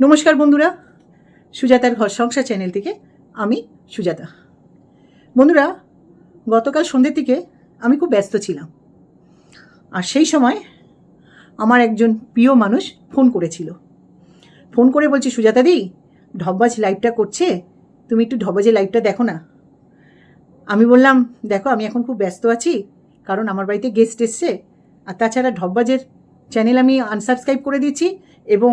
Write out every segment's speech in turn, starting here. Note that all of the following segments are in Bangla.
নমস্কার বন্ধুরা, সুজাতার ঘর সংসার চ্যানেল থেকে আমি সুজাতা। বন্ধুরা, গতকাল সন্ধ্যের দিকে আমি খুব ব্যস্ত ছিলাম। আর সেই সময় আমার একজন প্রিয় মানুষ ফোন করেছিল। ফোন করে বলছি, সুজাতা দি, ঢব্বাজ লাইভটা করছে, তুমি একটু ঢব্বাজের লাইভটা দেখো না। আমি বললাম, দেখো, আমি এখন খুব ব্যস্ত আছি, কারণ আমার বাড়িতে গেস্ট এসছে। আর তাছাড়া ঢব্বাজের চ্যানেল আমি আনসাবস্ক্রাইব করে দিয়েছি এবং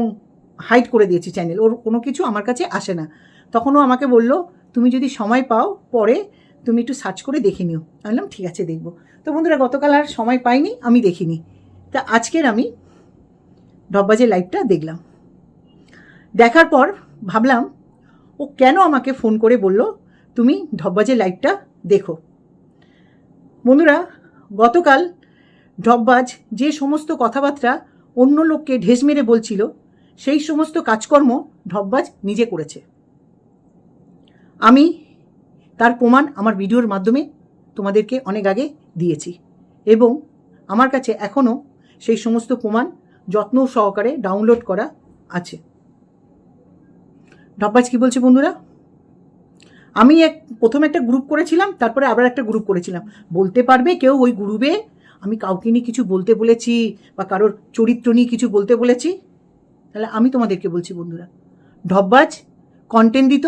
হাইড করে দিয়েছি চ্যানেল ওর কোনো কিছু আমার কাছে আসে না। তখনও আমাকে বলল, তুমি যদি সময় পাও, পরে তুমি একটু সার্চ করে দেখে নিও। আমি বললাম, ঠিক আছে, দেখব। তো বন্ধুরা, গতকাল আর সময় পাইনি, আমি দেখিনি। তা আজকের আমি ঢব্বাজের লাইভটা দেখলাম। দেখার পর ভাবলাম, ও কেন আমাকে ফোন করে বলল, তুমি ঢব্বাজের লাইভটা দেখো? বন্ধুরা, গতকাল ঢব্বাজ যে সমস্ত কথাবার্তা অন্য লোককে ঢেস মেরে বলছিল সেই সমস্ত কাজকর্ম ঢব্বাজ নিজে করেছে। আমি তার প্রমাণ আমার ভিডিওর মাধ্যমে তোমাদেরকে অনেক আগে দিয়েছি এবং আমার কাছে এখনও সেই সমস্ত প্রমাণ যত্ন সহকারে ডাউনলোড করা আছে। ঢব্বাজ কি বলছে বন্ধুরা? আমি এক, প্রথম একটা গ্রুপ করেছিলাম, তারপরে আবার একটা গ্রুপ করেছিলাম। বলতে পারবে কেউ ওই গ্রুপে আমি কাউকে নিয়ে কিছু বলতে বলেছি বা কারোর চরিত্র নিয়ে কিছু বলতে বলেছি? তাহলে আমি তোমাদেরকে বলছি, বন্ধুরা, ঢব্বাজ কন্টেন্ট দিত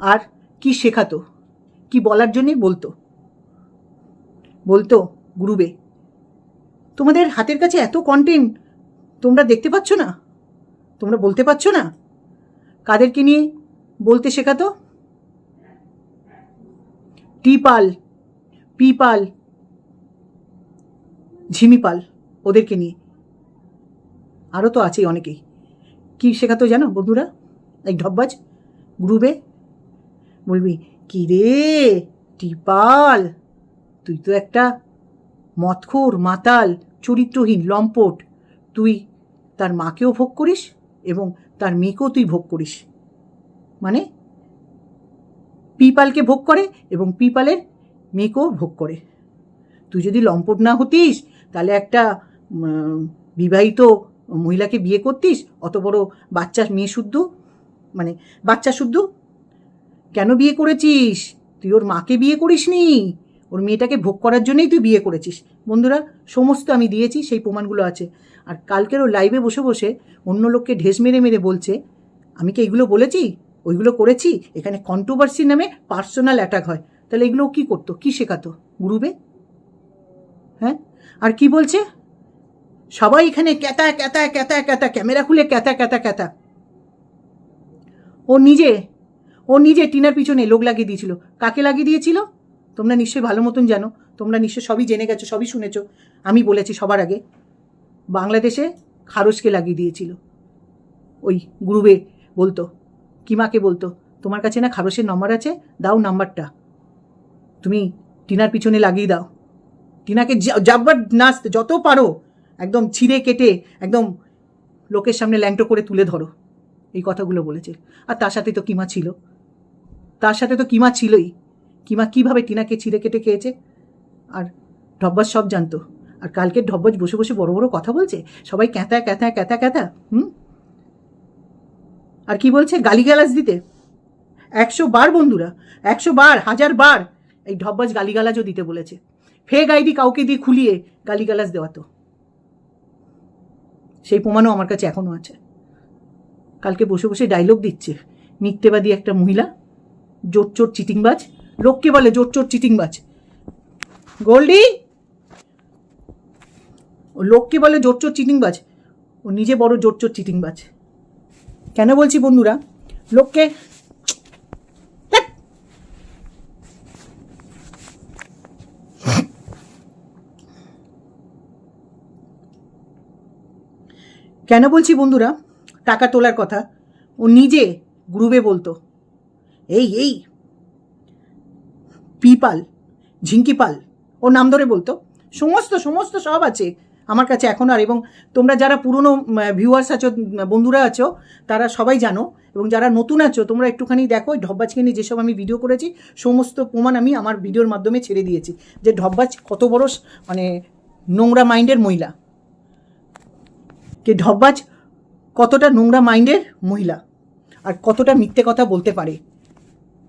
আর কি শেখাতো, কি বলার জন্যে বলতো বলতো গ্রুপে তোমাদের হাতের কাছে এত কন্টেন্ট তোমরা দেখতে পাচ্ছ না? তোমরা বলতে পারছ না? কাদেরকে নিয়ে বলতে শেখাতো? টিপাল, পিপাল, ঝিমিপাল, ওদেরকে নিয়ে। আরও তো আছেই অনেকেই। কী শেখাতো জানো বন্ধুরা? এই ঢব্বাজ গ্রুপে বলবি, কি রে, টিপাল, তুই তো একটা মতখোর মাতাল, চরিত্রহীন, লম্পট। তুই তার মাকেও ভোগ করিস এবং তার মেয়েকেও তুই ভোগ করিস। মানে পিপালকে ভোগ করে এবং পিপালের মেয়েকেও ভোগ করে। তুই যদি লম্পট না হতিস, তাহলে একটা বিবাহিত মহিলাকে বিয়ে করতিস? অত বড় বাচ্চা, মেয়ে শুদ্ধ? মানে বাচ্চা শুদ্ধ? কেন বিয়ে করেছিস? তুই ওর মাকে বিয়ে করিসনি? ওর মেয়েটাকে ভোগ করার জন্যই তুই বিয়ে করেছিস। বন্ধুরা, সমস্ত আমি দিয়েছি, সেই প্রমাণগুলো আছে। আর কালকের ও লাইভে বসে বসে অন্য লোককে ঢেস মেরে মেরে বলছে, আমি কি এগুলো বলেছি? ওইগুলো করেছি? এখানে কন্ট্রোভার্সি নামে পার্সোনাল অ্যাটাক হয়। তাহলে এগুলো কী করতো? কী শেখাতো? গ্রুপে হ্যাঁ? আর কি বলছে? সবাই এখানে ক্যাতা ক্যাতা ক্যাতা ক্যাতা, ক্যামেরা খুলে ক্যাতা ক্যাতা ক্যাতা। ও নিজে ও নিজে টিনার পিছনে লোক লাগিয়ে দিয়েছিল। কাকে লাগিয়ে দিয়েছিল? তোমরা নিশ্চয়ই ভালো মতন জানো। তোমরা নিশ্চয় সবই জেনে গেছো, সবই শুনেছো। আমি বলেছি সবার আগে, বাংলাদেশে খারসকে লাগিয়ে দিয়েছিল। ওই গ্রুপে বলতো, কিমাকে বলতো, তোমার কাছে না খারসের নম্বর আছে? দাও নাম্বারটা তুমি টিনার পিছনে লাগিয়ে দাও। টিনাকে যা- যাব্বার নাচতে যত পারো একদম ছিঁড়ে কেটে একদম লোকের সামনে ল্যাংটো করে তুলে ধরো, এই কথাগুলো বলেছে। আর তার সাথে তো কিমা ছিল। তার সাথে তো কিমা ছিলই। কিমা কীভাবে টিনাকে ছিঁড়ে কেটে খেয়েছে? আর ঢব্বাস সব জানতো। আর কালকে ঢব্বাজ বসে বসে বড় বড় কথা বলছে। সবাই ক্যাঁথা ক্যাঁথা ক্যাঁথা ক্যাঁথা হুম? আর কি বলছে? গালিগালাজ দিতে। একশো বার বন্ধুরা, একশো বার, হাজার বার এই ঢব্বাজ গালিগালাজও দিতে বলেছে। ফেক আইডি কাউকে দিয়ে খুলিয়ে গালিগালাজ দেওয়াতো সেই প্রমাণও আমার কাছে এখনও আছে। কালকে বসে বসে ডায়লগ দিচ্ছে মিথ্যেবাদী একটা মহিলা জোট চোট চিটিংবাজ, লোককে বলে জোর চোট চিটিংবাজ। গোল্ডি! ও লোককে বলে জোর চোট চিটিংবাজ, ও নিজে বড় জোট চোট চিটিংবাজ। কেন বলছি বন্ধুরা? লোককে কেন বলছি বন্ধুরা? টাকা তোলার কথা। ও নিজে গ্রুপে বলতো। এই এই। পিপাল ঝিঙ্কিপাল ও নাম ধরে বলতো। সমস্ত সমস্ত সব আছে আমার কাছে এখন আর। এবং তোমরা যারা পুরনো ভিউয়ার্স আছো, বন্ধুরা আছো, তারা সবাই জানো। এবং যারা নতুন আছো, তোমরা একটুখানি দেখো ঢব্বাজকে নিয়ে যেসব আমি ভিডিও করেছি, সমস্ত প্রমাণ আমি আমার ভিডিওর মাধ্যমে ছেড়ে দিয়েছি। যে ঢব্বাজ কত বড় মানে নোংরা মাইন্ডের মহিলা। কে ঢব্বাজ কতটা নোংরা মাইন্ডের মহিলা আর কতটা মিথ্যে কথা বলতে পারে।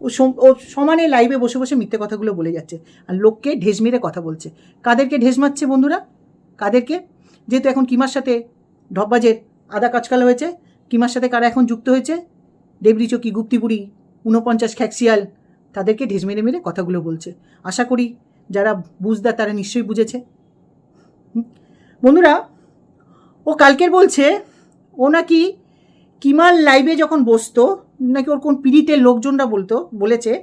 ও ও সমানে লাইভে বসে বসে মিথ্যে কথাগুলো বলে যাচ্ছে আর লোককে ঢেস মেরে কথা বলছে। কাদেরকে ঢেস মারছে বন্ধুরা? কাদেরকে? যেহেতু এখন কিমার সাথে ঢপবাজের আদা কাচকাল হয়েছে, কিমার সাথে কারা এখন যুক্ত হয়েছে? দেবরি চকি গুপ্তিপুরি ঊনপঞ্চাশ খ্যাক্সিয়াল তাদেরকে ঢেস মেরে মেরে কথাগুলো বলছে। আশা করি যারা বুঝদা তারা নিশ্চয়ই বুঝেছে। বন্ধুরা ও কালকের বলছে, ও নাকি কিমার লাইভে যখন বসতো, নাকি ওর কোন পিড়িতের লোকজনরা বলতো, বলেছে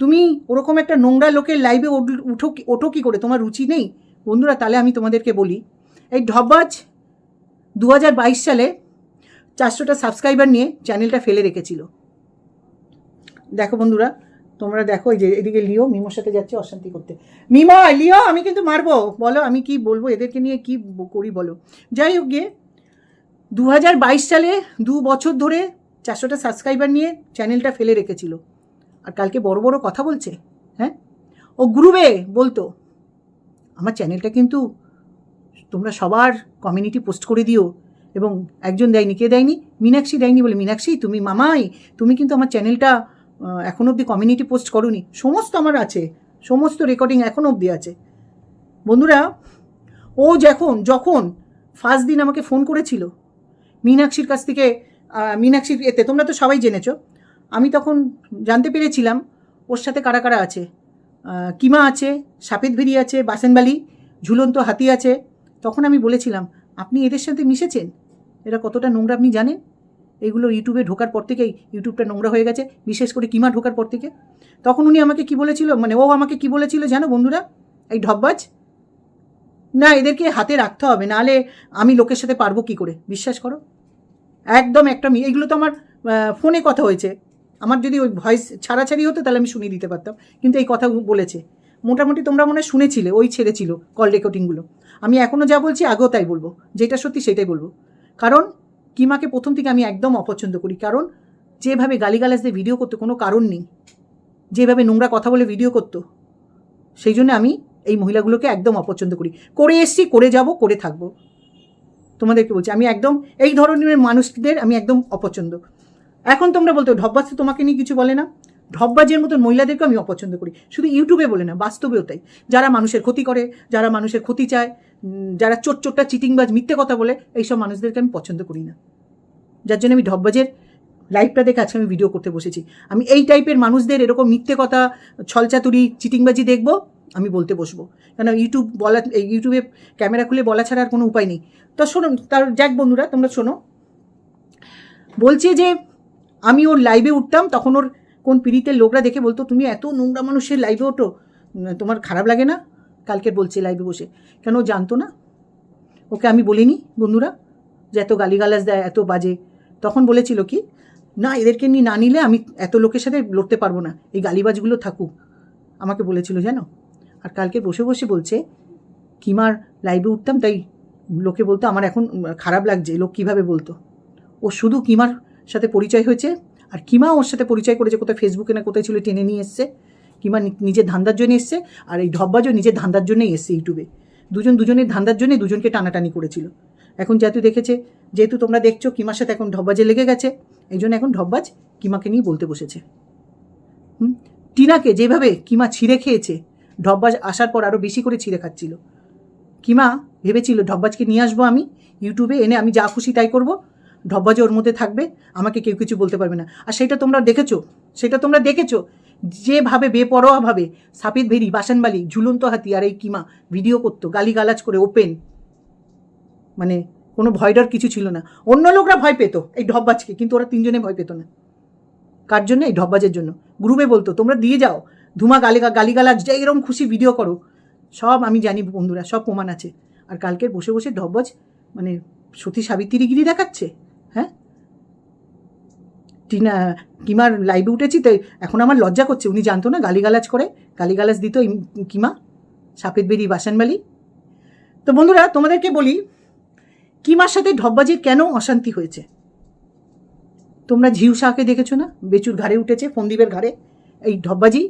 তুমি ওরকম একটা নোংরা লোকের লাইভে উঠো ওঠো কি করে? তোমার রুচি নেই? বন্ধুরা, তাহলে আমি তোমাদেরকে বলি, এই ঢব্বাজ দু হাজার বাইশ সালে চারশোটা সাবস্ক্রাইবার নিয়ে চ্যানেলটা ফেলে রেখেছিল। দেখো বন্ধুরা তোমরা দেখো যে এদিকে লিও, মিমোর সাথে যাচ্ছে অশান্তি করতে। মিমা, লিও, আমি কিন্তু মারবো। বলো, আমি কি বলব? এদেরকে নিয়ে কি করি বলো? যাই হোক গিয়ে দু সালে দু বছর ধরে চারশোটা সাবস্ক্রাইবার নিয়ে চ্যানেলটা ফেলে রেখেছিল। আর কালকে বড় বড় কথা বলছে হ্যাঁ? ও গ্রুপে বলতো, আমার চ্যানেলটা কিন্তু তোমরা সবার কমিউনিটি পোস্ট করে দিও। এবং একজন দেয়নি, কে দেয়নি? মীনাক্ষী দেয়নি বলে, মীনাক্ষী, তুমি মামাই, তুমি কিন্তু আমার চ্যানেলটা আহ, এখনও অবধি কমিউনিটি পোস্ট করোনি। সমস্ত আমার আছে। সমস্ত রেকর্ডিং এখনও অবধি আছে। বন্ধুরা ও যখন যখন ফার্স্ট দিন আমাকে ফোন করেছিল মীনাক্ষীর কাছ থেকে মীনাক্ষীর এতে তোমরা তো সবাই জেনেছো আমি তখন জানতে পেরেছিলাম ওর সাথে কারা কারা আছে। কিমা আছে সাপেদ ভেরি আছে বাসেনবালি ঝুলন্ত হাতি আছে। তখন আমি বলেছিলাম আপনি এদের সাথে মিশেছেন? এরা কতটা নোংরা আপনি জানেন? এগুলো ইউটিউবে ঢোকার পর থেকেই ইউটিউবটা নোংরা হয়ে গেছে, বিশেষ করে কিমা ঢোকার পর থেকে। তখন উনি আমাকে কি বলেছিল মানে ও আমাকে কি বলেছিল জানো বন্ধুরা? এই ঢব্বাজ না, এদেরকে হাতে রাখতে হবে নাহলে আমি লোকের সাথে পারব কি করে? বিশ্বাস করো? একদম একটা মি- এগুলো তো আমার ফোনে কথা হয়েছে। আমার যদি ওই ভয়েস ছাড়াছাড়ি হতো, তাহলে আমি শুনিয়ে দিতে পারতাম। কিন্তু এই কথা বলেছে। মোটামুটি তোমরা মনে শুনেছিলে, ওই ছেড়েছিল কল রেকর্ডিংগুলো আমি এখনও যা বলছি আগেও তাই বলব, যেটা সত্যি সেটাই বলব। কারণ কিমাকে প্রথম থেকে আমি একদম অপছন্দ করি, কারণ যেভাবে গালিগালাজ দিয়ে ভিডিও করতো কোনো কারণ নেই। যেভাবে নোংরা কথা বলে ভিডিও করতো, সেই জন্য আমি এই মহিলাগুলোকে একদম অপছন্দ করি। করে এসছি, করে যাব, করে থাকব। তোমাদেরকে বলছি, আমি একদম এই ধরনের মানুষদের আমি একদম অপছন্দ। এখন তোমরা বলতো ঢব্বাজ তো তোমাকে নিয়ে কিছু বলে না। ঢব্বাজের মতন মহিলাদেরকে আমি অপছন্দ করি। শুধু ইউটিউবে বলে না, বাস্তবেও তাই। যারা মানুষের ক্ষতি করে, যারা মানুষের ক্ষতি চায় যারা চোট চোটটা চিটিংবাজ মিথ্যে কথা বলে, এইসব মানুষদেরকে আমি পছন্দ করি না। যার জন্য আমি ঢব্বাজের লাইভটা দেখে আজকে আমি ভিডিও করতে বসেছি। আমি এই টাইপের মানুষদের এরকম মিথ্যে কথা, ছলচাতুরি, চিটিংবাজি দেখব, আমি বলতে বসবো। কেন ইউটিউব বলা ইউটিউবে ক্যামেরা খুলে বলা ছাড়া আর কোনো উপায় নেই। তো শোনো, তার, যাক বন্ধুরা, তোমরা শোনো। বলছে যে, আমি ওর লাইভে উঠতাম, তখন ওর কোন পীড়িতের লোকরা দেখে বলতো, তুমি এত নোংরা মানুষের লাইভে ওঠো। তোমার খারাপ লাগে না? কালকের বলছে লাইভে বসে। কেন জানতো না? ওকে আমি বলিনি, বন্ধুরা, যে এত গালিগালাজ দেয়, এত বাজে। তখন বলেছিল কি, না, এদেরকে নিয়ে না নিলে আমি এত লোকের সাথে লড়তে পারব না। এই গালিবাজগুলো থাকুক। আমাকে বলেছিল, জানো? আর কালকে বসে বসে বলছে, কিমার লাইভে উঠতাম, তাই লোকে বলতো, আমার এখন খারাপ লাগছে লোক কীভাবে বলতো? ও শুধু কিমার সাথে পরিচয় হয়েছে, আর কিমা ওর সাথে পরিচয় করেছে, কোথায় ফেসবুকে না কোথায় ছিল, টেনে নিয়ে এসছে। নি- নিজের ধান্দার জন্য এসছে, আর এই ঢব্বাজও নিজের ধান্দার জন্যই এসছে ইউটিউবে। দুজন দুজনের ধান্দার জন্য দুজনকে টানাটানি করেছিল। এখন যেহেতু দেখেছে, যেহেতু তোমরা দেখছ, কিমার সাথে এখন ঢব্বাজে লেগে গেছে এই জন্য এখন ঢব্বাজ কিমাকে নিয়ে বলতে বসেছে। হুম? টিনাকে যেভাবে কিমা ছিঁড়ে খেয়েছে ঢব্বাজ আসার পর আরও বেশি করে ছিঁড়ে খাচ্ছিল। কিমা ভেবেছিল ঢব্বাজকে নিয়ে আসব আমি ইউটিউবে, এনে আমি যা খুশি তাই করব। ঢব্বাজে ওর মধ্যে থাকবে, আমাকে কেউ কিছু বলতে পারবে না। আর সেটা তোমরা দেখেছ? সেটা তোমরা দেখেছ? যেভাবে বেপরোয়াভাবে সাপিদ ভেরি, বাসানবালি, ঝুলন্ত হাতি আর এই কিমা ভিডিও করতো, গালিগালাজ করে ওপেন মানে কোনো ভয় ডর কিছু ছিল না। অন্য লোকরা ভয় পেত এই ঢব্বাজকে কিন্তু ওরা তিনজনে ভয় পেত না। কার জন্য? এই ঢব্বাজের জন্য। গ্রুপে বলতো, তোমরা দিয়ে যাও, ধুমা, গালি, গালিগালাজ, যে এরকম খুশি ভিডিও করো। সব আমি জানি বন্ধুরা, সব প্রমাণ আছে। আর কালকে বসে বসে ঢব্বাজ মানে সতী সাবিত্রীগিরি দেখাচ্ছে হ্যাঁ? টিনা, কিমার লাইভে উঠেছি তো এখন আমার লজ্জা করছে। উনি জানতো না গালিগালাজ করে? গালিগালাজ দিত কিমা সাপেদ বেরি বাসানবালি তো বন্ধুরা, তোমাদেরকে বলি, কিমার সাথে ঢব্বাজির কেন অশান্তি হয়েছে? তোমরা ঝিউ শাহকে দেখেছ না? বেচুর ঘাড়ে উঠেছে ফন্দীপের ঘাড়ে। এই ঢব্বাজি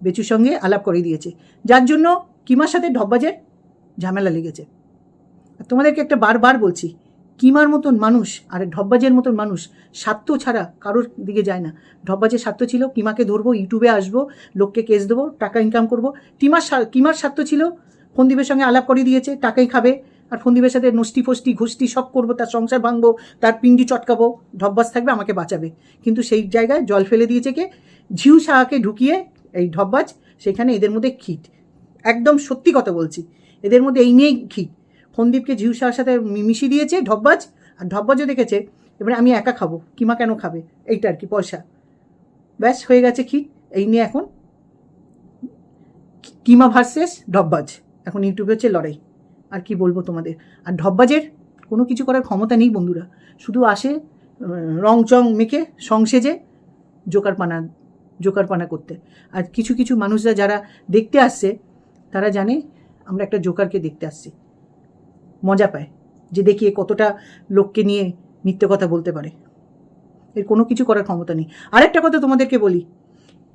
বেচুর সঙ্গে আলাপ করে দিয়েছে। যার জন্য কিমার সাথে ঢব্বাজের ঝামেলা লেগেছে। তোমাদেরকে একটা বারবার বলছি কিমার মতন মানুষ, আর ঢব্বাজের মতন মানুষ, স্বার্থ ছাড়া কারোর দিকে যায় না। ঢব্বাজের স্বার্থ ছিল, কিমাকে ধরবো, ইউটিউবে আসব, লোককে কেস দেবো, টাকা ইনকাম করব। টিমার কিমার স্বার্থ ছিল ফন্দীপের সঙ্গে আলাপ করে দিয়েছে, টাকাই খাবে, আর ফন্দীপের সাথে নষ্টি ফষ্টি ঘুষ্টি সব করব, তার সংসার ভাঙবো, তার পিন্ডি চটকাবো ঢব্বাস থাকবে, আমাকে বাঁচাবে। কিন্তু সেই জায়গায় জল ফেলে দিয়েছে কে? ঝিউ সাহাকে ঢুকিয়ে এই ঢব্বাজ সেখানে এদের মধ্যে খিট একদম সত্যি কথা বলছি। এদের মধ্যে এই নিয়েই খিট ফন্দীপকে ঝিউ সাহার সাথে মিশিয়ে দিয়েছে ঢব্বাজ আর ঢব্বাজও দেখেছে, এবারে আমি একা খাব কিমা কেন খাবে? এইটা আর কি, পয়সা। ব্যাস, হয়ে গেছে খিট এই নিয়ে এখন কিমা ভার্সেস ঢব্বাজ এখন ইউটিউবে হচ্ছে লড়াই, আর কি বলব তোমাদের? আর ঢব্বাজের কোনো কিছু করার ক্ষমতা নেই বন্ধুরা, শুধু আসে রং চং মেখে সংসেজে জোকার পানা জোকার পানা করতে। আর কিছু কিছু মানুষরা যারা দেখতে আসছে, তারা জানে আমরা একটা জোকারকে দেখতে আসছি। মজা পায় যে দেখি এ কতটা লোককে নিয়ে মিথ্যে কথা বলতে পারে। এর কোনো কিছু করার ক্ষমতা নেই। আরেকটা কথা তোমাদেরকে বলি,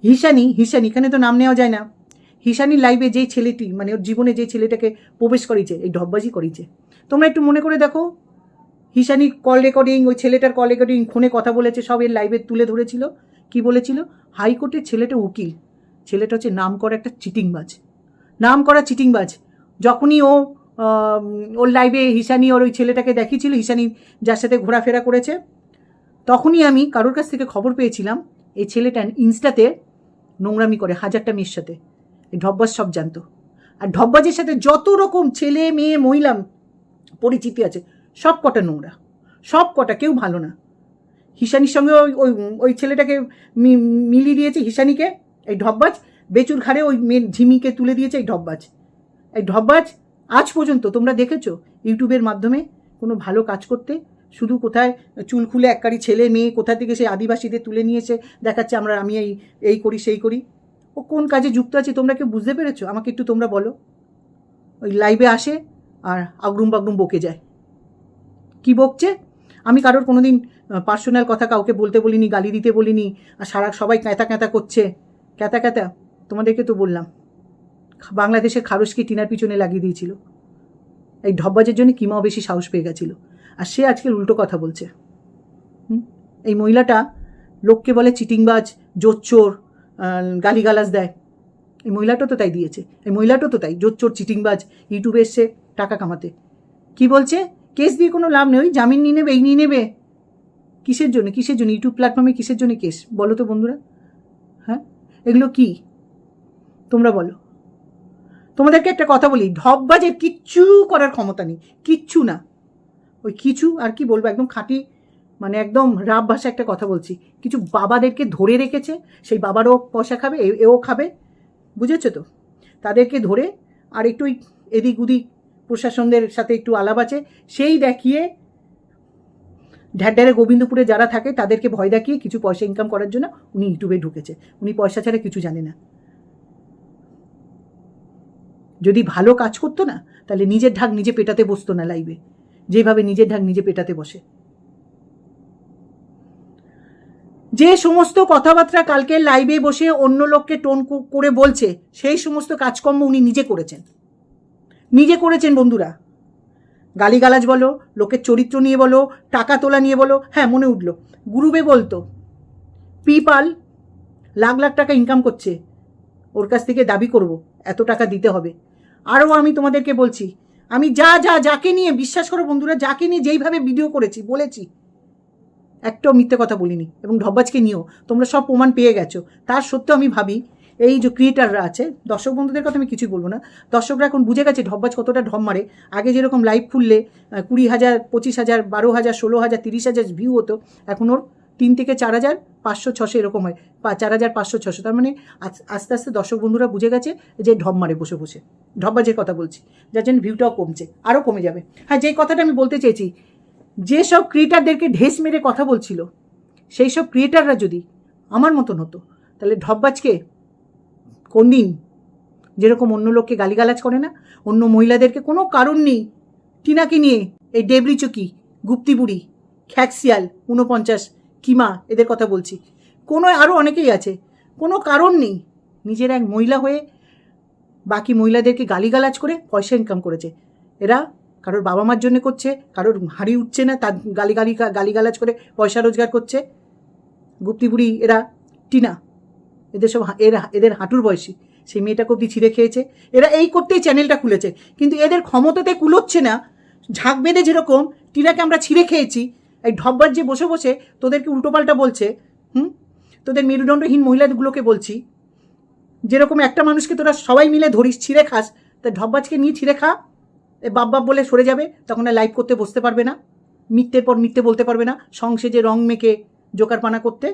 হিসানি হিসানি, এখানে তো নাম নেওয়া যায় না। হিসানির লাইভে যেই ছেলেটি মানে ওর জীবনে যে ছেলেটাকে প্রবেশ করিয়েছে এই ঢব্বাজি করিয়েছে তোমরা একটু মনে করে দেখো, হিসানির কল রেকর্ডিং ওই ছেলেটার কল রেকর্ডিং ফোনে কথা বলেছে, সব এর লাইভে তুলে ধরেছিল। কি বলেছিল? হাইকোর্টের ছেলেটা উকিল। ছেলেটা হচ্ছে নাম করা একটা চিটিংবাজ নাম করা চিটিংবাজ যখনই ও ওর লাইভে হিসানি ওর ওই ছেলেটাকে দেখিয়েছিল, হিসানি যার সাথে ঘোরাফেরা করেছে। তখনই আমি কারোর কাছ থেকে খবর পেয়েছিলাম, এই ছেলেটা ইনস্টাতে নোংরামি করে, হাজারটা মেয়ের সাথে। এই ঢব্বাজ সব জানতো। আর ঢব্বাজের সাথে যত রকম ছেলে, মেয়ে, মহিলা পরিচিতি আছে, সব কটা নোংরা। সব কটা, কেউ ভালো না। হিসানির সঙ্গে ওই ওই ওই ছেলেটাকে মিলিয়ে দিয়েছে হিসানিকে, এই ঢব্বাজ বেচুর ঘাড়ে ওই মেয়ে ঝিমিকে তুলে দিয়েছে এই ঢব্বাজ এই ঢব্বাজ আজ পর্যন্ত তোমরা দেখেছ ইউটিউবের মাধ্যমে কোনো ভালো কাজ করতে? শুধু কোথায় চুল খুলে এককারি ছেলে মেয়ে কোথা থেকে সেই আদিবাসীদের তুলে নিয়েছে, দেখাচ্ছে আমরা আমি এই এই করি, সেই করি? ও কোন কাজে যুক্ত আছে তোমরা কেউ বুঝতে পেরেছ? আমাকে একটু তোমরা বলো। ওই লাইভে আসে আর আগরুম বাগরুম বকে যায়। কি বকছে? আমি কারোর কোনোদিন পার্সোনাল কথা কাউকে বলতে বলিনি, গালি দিতে বলিনি, আর সারা সবাই ক্যাঁতা ক্যাঁতা করছে। ক্যাঁতা ক্যাঁতা? তোমাদেরকে তো বললাম। বাংলাদেশের খারসকে টিনার পিছনে লাগিয়ে দিয়েছিল। এই ঢব্বাজের জন্য কিমাও বেশি সাহস পেয়ে গেছিল। আর সে আজকে উল্টো কথা বলছে। এই মহিলাটা লোককে বলে চিটিংবাজ, জোচ্চোর গালিগালাজ দেয়। এই মহিলাটা তো তাই দিয়েছে। এই মহিলাটাও তো তাই, জোচ্চোর, চিটিংবাজ, ইউটিউবে এসছে টাকা কামাতে। কি বলছে? কেস দিয়ে কোনো লাভ নেই জামিন নিয়ে নেবে, এই নিয়ে নেবে। কিসের জন্য? কিসের জন্য? ইউটিউব প্ল্যাটফর্মে কিসের জন্য কেস? বলো তো বন্ধুরা। হ্যাঁ? এগুলো কি? তোমরা বলো। তোমাদেরকে একটা কথা বলি ঢপবাজের কিচ্ছু করার ক্ষমতা নেই, কিচ্ছু না। ওই কিছু আর কি বলব, একদম খাঁটি মানে একদম রাব ভাষা একটা কথা বলছি। কিছু বাবাদেরকে ধরে রেখেছে, সেই বাবারও পয়সা খাবে এও খাবে, বুঝেছ তো? তাদেরকে ধরে আর একটু এদিক উদিক প্রশাসনদের সাথে একটু আলাপ আছে, সেই দেখিয়ে ঢ্যাড্ডারে গোবিন্দপুরে যারা থাকে, তাদেরকে ভয় দেখিয়ে কিছু পয়সা ইনকাম করার জন্য উনি ইউটিউবে ঢুকেছে। উনি পয়সা ছাড়া কিছু জানে না। যদি ভালো কাজ করতো না, তাহলে নিজের ঢাক নিজে পেটাতে বসতো না লাইভে যেভাবে নিজের ঢাক নিজে পেটাতে বসে। যে সমস্ত কথাবার্তা কালকে লাইভে বসে অন্য লোককে টোন করে বলছে, সেই সমস্ত কাজকর্ম উনি নিজে করেছেন। নিজে করেছেন বন্ধুরা। গালিগালাজ বলো, লোকের চরিত্র নিয়ে বলো, টাকা তোলা নিয়ে বলো হ্যাঁ মনে উঠল। গুরুবে বলতো, পিপাল লাখ লাখ টাকা ইনকাম করছে, ওর কাছ থেকে দাবি করব, এত টাকা দিতে হবে। আরও আমি তোমাদেরকে বলছি, আমি যা যা, যাকে নিয়ে, বিশ্বাস করো বন্ধুরা, যাকে নিয়ে যেইভাবে ভিডিও করেছি, বলেছি, একটাও মিথ্যে কথা বলিনি। এবং ঢব্বাজকে নিয়েও, তোমরা সব প্রমাণ পেয়ে গেছো। তার সত্ত্বেও আমি ভাবি, এই যে ক্রিয়েটাররা আছে, দর্শক বন্ধুদের কথা আমি কিছুই বলব না, দর্শকরা এখন বুঝে গেছে ঢব্বাজ কতটা ঢপ মারে। আগে যেরকম লাইভ খুললে কুড়ি হাজার, পঁচিশ হাজার, বারো হাজার, ষোলো হাজার, তিরিশ হাজার ভিউ হতো, এখন ওর তিন থেকে চার হাজার পাঁচশো ছশো এরকম হয়। পা চার হাজার পাঁচশো ছশো। তার মানে আস- আস্তে আস্তে দর্শক বন্ধুরা বুঝে গেছে যে ঢপ মারে বসে বসে। ঢপবাজের কথা বলছি, যার জন্য ভিউটাও কমছে আরও কমে যাবে। হ্যাঁ যেই কথাটা আমি বলতে চেয়েছি যেসব ক্রিয়েটারদেরকে ঢেস মেরে কথা বলছিল, সেই সব ক্রিয়েটাররা যদি আমার মতন হতো, তাহলে ঢপবাজকে কোন দিন যেরকম অন্য লোককে গালিগালাজ করে না, অন্য মহিলাদেরকে কোনো কারণ নেই, টিনাকে নিয়ে এই ডেবরি চকি গুপ্তিবুড়ি, খ্যাকসিয়াল, ঊনপঞ্চাশ কিমা এদের কথা বলছি। কোনো আরও অনেকেই আছে। কোনো কারণ নেই। নিজের এক মহিলা হয়ে বাকি মহিলাদেরকে গালিগালাজ করে পয়সা ইনকাম করেছে। এরা কারোর বাবা মার জন্য করছে, কারোর হাড়ি উঠছে না, তার গালি গালি গালিগালাজ করে পয়সা রোজগার করছে। গুপ্তি বুড়ি এরা, টিনা, এদের সব এরা, এদের হাঁটুর বয়সী। সেই মেয়েটাকে অব্দি ছিঁড়ে খেয়েছে। এরা এই করতেই চ্যানেলটা খুলেছে। কিন্তু এদের ক্ষমতাতে কুলোচ্ছে না। ঝাঁক বেঁধে যেরকম টিনাকে আমরা ছিঁড়ে খেয়েছি এই ঢব্বার যে বসে বসে তোদেরকে উল্টোপাল্টা বলছে, হুম? তোদের মেরুদণ্ডহীন মহিলাগুলোকে বলছি, যেরকম একটা মানুষকে তোরা সবাই মিলে ধরিস, ছিঁড়ে খাস, তা ঢব্বাজকে নিয়ে ছিঁড়ে খা। এ বাপ বাপ বলে সরে যাবে, তখন আর লাইভ করতে বসতে পারবে না, মিথ্যের পর মিথ্যে বলতে পারবে না সংসেজে রং মেখে জোকার পানা করতে।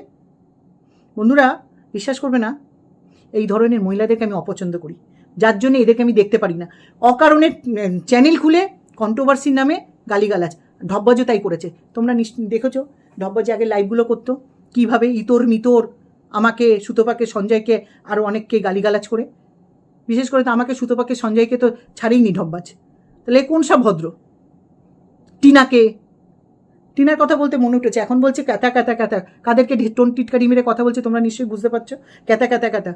বন্ধুরা, বিশ্বাস করবে না, এই ধরনের মহিলাদেরকে আমি অপছন্দ করি, যার জন্য এদেরকে আমি দেখতে পারি না। অকারণে চ্যানেল খুলে কন্ট্রোভার্সির নামে গালিগালাজ। ঢব্বাজও তাই করেছে। তোমরা দেখেছ? ঢব্বাজি আগে লাইভগুলো করতো। কীভাবে ইতর মিতর আমাকে, সুতোপাকে, সঞ্জয়কে আরও অনেককে গালিগালাজ করে। বিশেষ করে তো আমাকে, সুতোপাকে, সঞ্জয়কে তো ছাড়েইনি ঢব্বাজ। তাহলে কোন সব ভদ্র? টিনাকে। টিনার কথা বলতে মনে উঠেছে। এখন বলছে ক্যাতা ক্যাতা ক্যাতা। কাদেরকে টোন টিটকারি মেরে কথা বলছে তোমরা নিশ্চয়ই বুঝতে পারছ? ক্যাতা ক্যাতা ক্যাতা।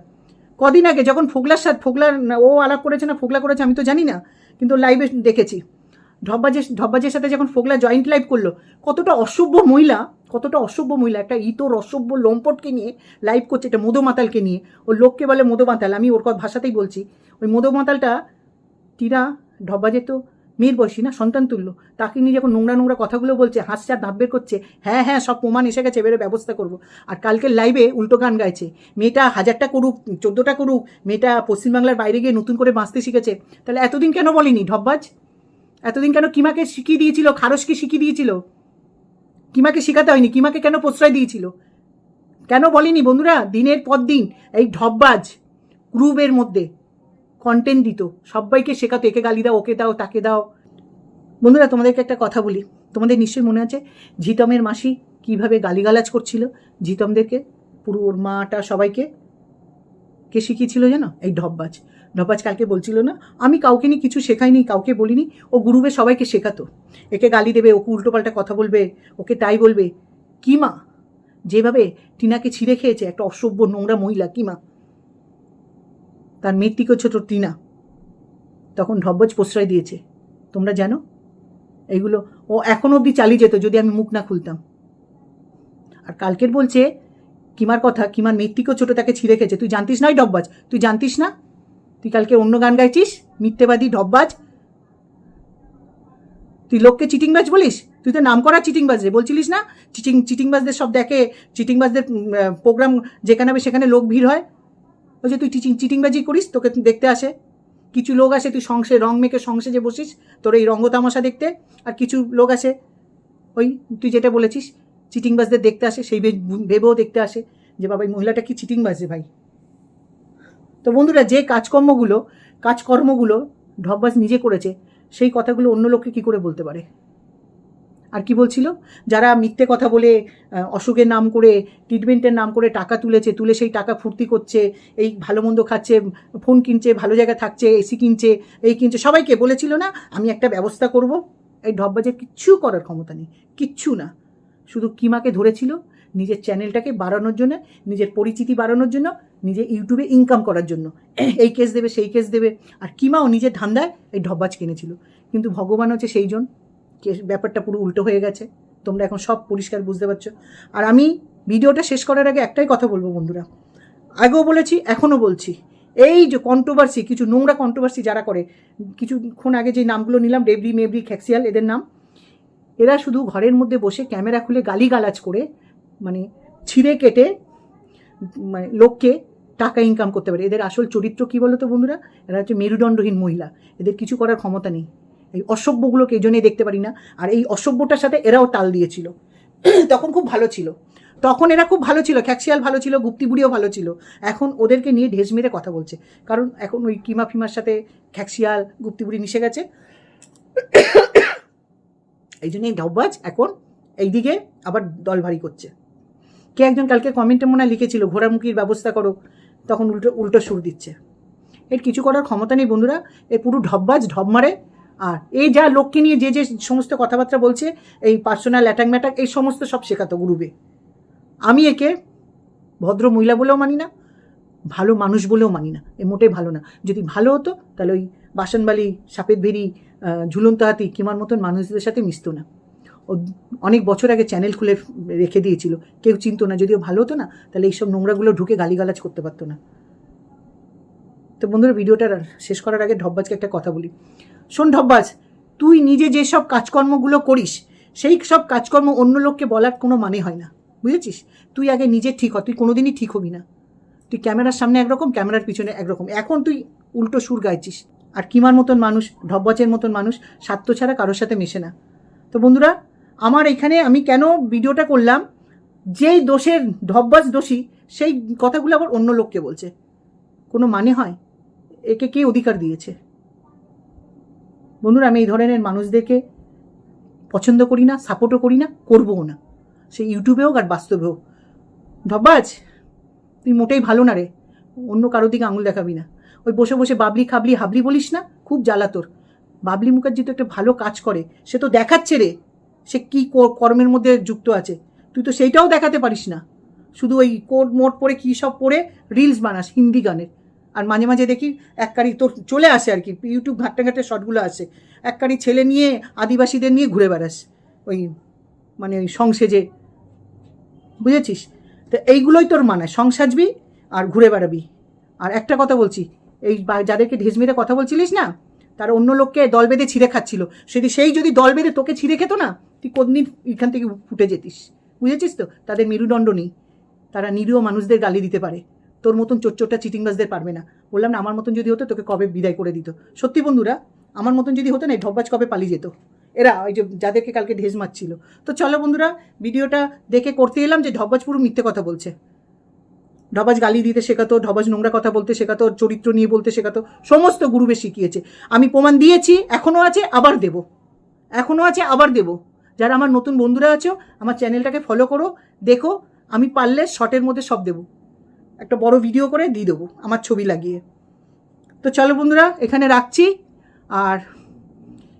কদিন আগে যখন ফোগলার সাথে, ফোগলার ও আলাপ করেছে না, ফোগলা করেছে, আমি তো জানি না। কিন্তু লাইভে দেখেছি। ঢব্বাজের ঢব্বাজের সাথে যখন ফোগলা জয়েন্ট লাইভ করল, কতটা অসভ্য মহিলা, কতটা অসভ্য মহিলা, একটা ইতর অসভ্য লম্পটকে নিয়ে লাইভ করছে এটা মধু মাতালকে নিয়ে। ওর লোককে বলে মধু মাতাল আমি ওর কথা ভাষাতেই বলছি। ওই মধু মাতালটা টিরা ঢব্বাজের তো মেয়ের বয়সী না, সন্তান তুল্য, তাকে নিয়ে যখন নোংরা নোংরা কথাগুলো বলছে হাসছে আর দাঁত বের করছে হ্যাঁ হ্যাঁ সব প্রমাণ এসে গেছে, এবারে ব্যবস্থা করব। আর কালকের লাইভে উল্টো গান গাইছে, মেয়েটা হাজারটা করুক, চোদ্দোটা করুক, মেয়েটা পশ্চিমবাংলার বাইরে গিয়ে নতুন করে বাঁচতে শিখেছে। তাহলে এতদিন কেন বলিনি ঢব্বাজ এতদিন কেন কিমাকে শিখিয়ে দিয়েছিল? খারসকে শিখিয়ে দিয়েছিল? কিমাকে শেখাতে হয়নি? কিমাকে কেন প্রশ্রয় দিয়েছিল? কেন বলিনি? বন্ধুরা, দিনের পর দিন এই ঢব্বাজ গ্রুপের মধ্যে কন্টেন্ট দিত সবাইকে শেখাতো, একে গালি দাও, ওকে দাও, তাকে দাও। বন্ধুরা, তোমাদেরকে একটা কথা বলি। তোমাদের নিশ্চয়ই মনে আছে ঝিতমের মাসি কীভাবে গালিগালাজ করছিল? ঝিতমদেরকে পুরো ওর মাটা সবাইকে, কে শিখিয়েছিল জানো? এই ঢব্বাজ। ঢব্বাজ কালকে বলছিল না, আমি কাউকে নিয়ে কিছু শেখাইনি, কাউকে বলিনি। ও গুরুবে সবাইকে শেখাতো। একে গালি দেবে, ওকে উল্টোপাল্টা কথা বলবে, ওকে তাই বলবে। কি মা? যেভাবে টিনাকে ছিঁড়ে খেয়েছে, একটা অসভ্য নোংরা মহিলা, কি মা? তার মৃত্যুকে ছোট টিনা। তখন ঢব্বজ প্রশ্রয় দিয়েছে, তোমরা জানো এইগুলো ও এখনও অবধি চালিয়ে যেত যদি আমি মুখ না খুলতাম। আর কালকের বলছে, কিমার কথা, কিমার মৃত্যুকেও ছোট তাকে ছিঁড়ে খেয়েছে। তুই জানতিস না ডব্বাজ তুই জানতিস না? তুই কালকে অন্য গান গাইছিস? মিথ্যেবাদী ডব্বাজ তুই লোককে চিটিংবাজ বলিস? তুই তো নাম করা চিটিংবাজ রে বলছিলিস না? চিটিং, চিটিংবাজদের সব দেখে, চিটিংবাজদের প্রোগ্রাম যেখানে হবে সেখানে লোক ভিড় হয়। ওই যে তুই টিচিং চিটিংবাজি করিস, তোকে দেখতে আসে। কিছু লোক আসে, তুই সংসে, রং মেখে সংসে যে বসিস, তোর এই রঙ্গ তামাশা দেখতে, আর কিছু লোক আসে। ওই তুই যেটা বলেছিস, চিটিংবাজদের দেখতে আসে, সেই ভেবেও দেখতে আসে। যে বাবা, এই মহিলাটা কি চিটিংবাজ ভাই? তো বন্ধুরা, যে কাজকর্মগুলো কাজকর্মগুলো ঢব্বাজ নিজে করেছে, সেই কথাগুলো অন্য লোককে কি করে বলতে পারে? আর কি বলছিল? যারা মিথ্যে কথা বলে অসুখের নাম করে ট্রিটমেন্টের নাম করে টাকা তুলেছে, তুলে সেই টাকা ফুর্তি করছে, এই ভালো মন্দ খাচ্ছে ফোন কিনছে, ভালো জায়গায় থাকছে এসি কিনছে, এই কিনছে, সবাইকে বলেছিল না, আমি একটা ব্যবস্থা করব। এই ঢব্বাজের কিচ্ছু করার ক্ষমতা নেই, কিচ্ছু না। শুধু কিমাকে ধরেছিল নিজের চ্যানেলটাকে বাড়ানোর জন্য, নিজের পরিচিতি বাড়ানোর জন্য নিজে ইউটিউবে ইনকাম করার জন্য। এই কেস দেবে, সেই কেস দেবে। আর কিমাও নিজের ধান্দায় এই ঢব্বাজ কিনেছিল। কিন্তু ভগবান হচ্ছে সেই জন কেস, ব্যাপারটা পুরো উল্টো হয়ে গেছে। তোমরা এখন সব পরিষ্কার বুঝতে পারছ। আর আমি ভিডিওটা শেষ করার আগে একটাই কথা বলব বন্ধুরা। আগেও বলেছি, এখনও বলছি। এই যে কন্ট্রোভার্সি কিছু নোংরা কন্ট্রোভার্সি যারা করে, কিছুক্ষণ আগে যে নামগুলো নিলাম, ডেবরি, মেবরি, খ্যাক্সিয়াল, এদের নাম, এরা শুধু ঘরের মধ্যে বসে ক্যামেরা খুলে গালিগালাজ করে মানে ছিঁড়ে কেটে মানে লোককে টাকা ইনকাম করতে পারে। এদের আসল চরিত্র কী বলো তো বন্ধুরা? এরা হচ্ছে মেরুদণ্ডহীন মহিলা। এদের কিছু করার ক্ষমতা নেই। এই অসভ্যগুলোকে এই জন্যই দেখতে পারি না। আর এই অসভ্যটার সাথে এরাও তাল দিয়েছিল। তখন খুব ভালো ছিল। তখন এরা খুব ভালো ছিল। খ্যাক্সিয়াল ভালো ছিল, গুপ্তিবুড়িও ভালো ছিল। এখন ওদেরকে নিয়ে ঢেস মেরে কথা বলছে। কারণ এখন ওই কিমা ফিমার সাথে খ্যাক্সিয়াল গুপ্তিবুড়ি মিশে গেছে। এই জন্যই ডাব্বাজ এখন এইদিকে আবার দল ভারী করছে। কে একজন কালকে কমেন্টে মনে লিখেছিল, ঘোড়ামুখির ব্যবস্থা করো। তখন উল্টো উল্টো সুর দিচ্ছে। এর কিছু করার ক্ষমতা নেই বন্ধুরা, এ পুরো ঢব্বাজ, ঢব মারে। আর এই যা লোককে নিয়ে যে যে সমস্ত কথাবার্তা বলছে, এই পার্সোনাল অ্যাটাক ম্যাটাক এই সমস্ত সব শেখাতো গ্রুপে আমি একে ভদ্র মহিলা বলেও মানি না, ভালো মানুষ বলেও মানি না। এ মোটেই ভালো না। যদি ভালো হতো, তাহলে ওই বাসনবালি, সাপের ভেরি ঝুলন্ত হাতি, কিমার মতন মানুষদের সাথে মিশতো না। অনেক বছর আগে চ্যানেল খুলে রেখে দিয়েছিল। কেউ চিনতো না, যদিও ভালো হতো না, তাহলে এইসব নোংরাগুলো ঢুকে গালিগালাজ করতে পারতো না। তো বন্ধুরা, ভিডিওটা শেষ করার আগে ঢব্বাজকে একটা কথা বলি। শোন ঢব্বাজ, তুই নিজে যেসব কাজকর্মগুলো করিস, সেই সব কাজকর্ম অন্য লোককে বলার কোনো মানে হয় না। বুঝেছিস? তুই আগে নিজে ঠিক হ, তুই কোনোদিনই ঠিক হবি না। তুই ক্যামেরার সামনে একরকম, ক্যামেরার পিছনে একরকম। এখন তুই উল্টো সুর গাইছিস। আর কিমার মতন মানুষ, ঢব্বাজের মতন মানুষ, স্বার্থ ছাড়া কারোর সাথে মেশে না। তো বন্ধুরা আমার এখানে আমি কেন ভিডিওটা করলাম? যেই দোষের ঢব্বাজ দোষী, সেই কথাগুলো আবার অন্য লোককে বলছে। কোনো মানে হয়? একে কে অধিকার দিয়েছে? বন্ধুরা, আমি এই ধরনের মানুষদেরকে পছন্দ করি না সাপোর্টও করি না, করবও না। সে ইউটিউবে হোক আর বাস্তবে হোক। ধব্বাজ তুই মোটেই ভালো না রে। অন্য কারোর দিকে আঙুল দেখাবি না। ওই বসে বসে বাবলি খাবলি হাবলি বলিস না, খুব জ্বালা তোর। বাবলি মুখার্জি তো একটা ভালো কাজ করে। সে তো দেখাচ্ছে রে। সে কী কর- কর্মের মধ্যে যুক্ত আছে? তুই তো সেইটাও দেখাতে পারিস না। শুধু ওই কোড মোট পরে কী সব পরে রিলস বানাস, হিন্দি গানের। আর মাঝে মাঝে দেখি এককারি তোর চলে আসে আর কি ইউটিউব ঘাটতে ঘাটতে শর্টগুলো আসে। এককারি ছেলে নিয়ে, আদিবাসীদের নিয়ে ঘুরে বেড়াস। ওই মানে ওই সংসেজে। বুঝেছিস? তো এইগুলোই তোর মানায়। সং সাজবি আর ঘুরে বেড়াবি। আর একটা কথা বলছি, এই যাদেরকে ঢেস মেরে কথা বলছিলিস না, তার অন্য লোককে দল বেঁধে ছিঁড়ে খাচ্ছিল। সেদি সেই যদি দল বেঁধে তোকে ছিঁড়ে খেত না তুই কোনদিন এখান থেকে ফুটে যেতিস? বুঝেছিস তো? তাদের মেরুদণ্ড নেই। তারা নিরীহ মানুষদের গালি দিতে পারে। তোর মতন চোরচোরটা চিটিংবাজদের পারবে না। বললাম, না, আমার মতন যদি হতো, তোকে কবে বিদায় করে দিত? সত্যি বন্ধুরা, আমার মতন যদি হতো না, এই ঢব্বাজ কবে পালিয়ে যেত? এরা ওই যে যাদেরকে কালকে ঢেস মারছিল। তো চলো বন্ধুরা, ভিডিওটা দেখে করতে এলাম যে ঢব্বাজ পুরো মিথ্যে কথা বলছে। ঢবাজ গালি দিতে শেখাতো ঢবাজ নোংরা কথা বলতে শেখাতো, চরিত্র নিয়ে বলতে শেখাতো, সমস্ত গুরুবে শিখিয়েছে। আমি প্রমাণ দিয়েছি এখনও আছে, আবার দেব। এখনও আছে, আবার দেব। যারা আমার নতুন বন্ধুরা আছো, আমার চ্যানেলটাকে ফলো করো, দেখো, আমি পারলে শর্টের মধ্যে সব দেবো। একটা বড় ভিডিও করে দিয়ে দেবো, আমার ছবি লাগিয়ে। তো চলো বন্ধুরা, এখানে রাখছি। আর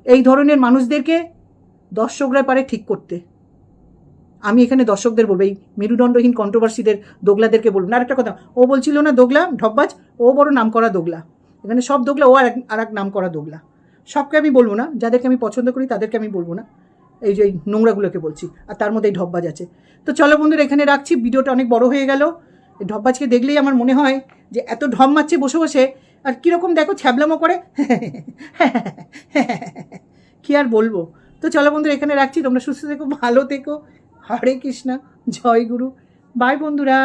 এই ধরনের মানুষদেরকে দর্শকরা পারে ঠিক করতে। আমি এখানে দর্শকদের বলব, এই মেরুদণ্ডহীন কন্ট্রোভার্সিদের দোগলাদেরকে বলব। না, আরেকটা কথা, ও বলছিল না দোগলা ঢব্বাজ ও বড় নাম করা দোগলা। এখানে সব দোগলা, ও আর এক আর এক নাম করা দোগলা। সবকে আমি বলব না, যাদেরকে আমি পছন্দ করি তাদেরকে আমি বলব না। এই যে নোংরাগুলোকে বলছি, আর তার মধ্যে এই ঢব্বাজ আছে। তো চলো বন্ধুরা, এখানে রাখছি, ভিডিওটা অনেক বড় হয়ে গেল। এই ঢব্বাজকে দেখলেই আমার মনে হয় যে এত ঢপ মারছে বসে বসে, আর কীরকম দেখো ছ্যাবলামো করে। কি আর বলব? তো চলো বন্ধুরা, এখানে রাখছি, তোমরা সুস্থ থেকো, ভালো থেকো। হরে কৃষ্ণা, জয় গুরু। বাই বন্ধুরা।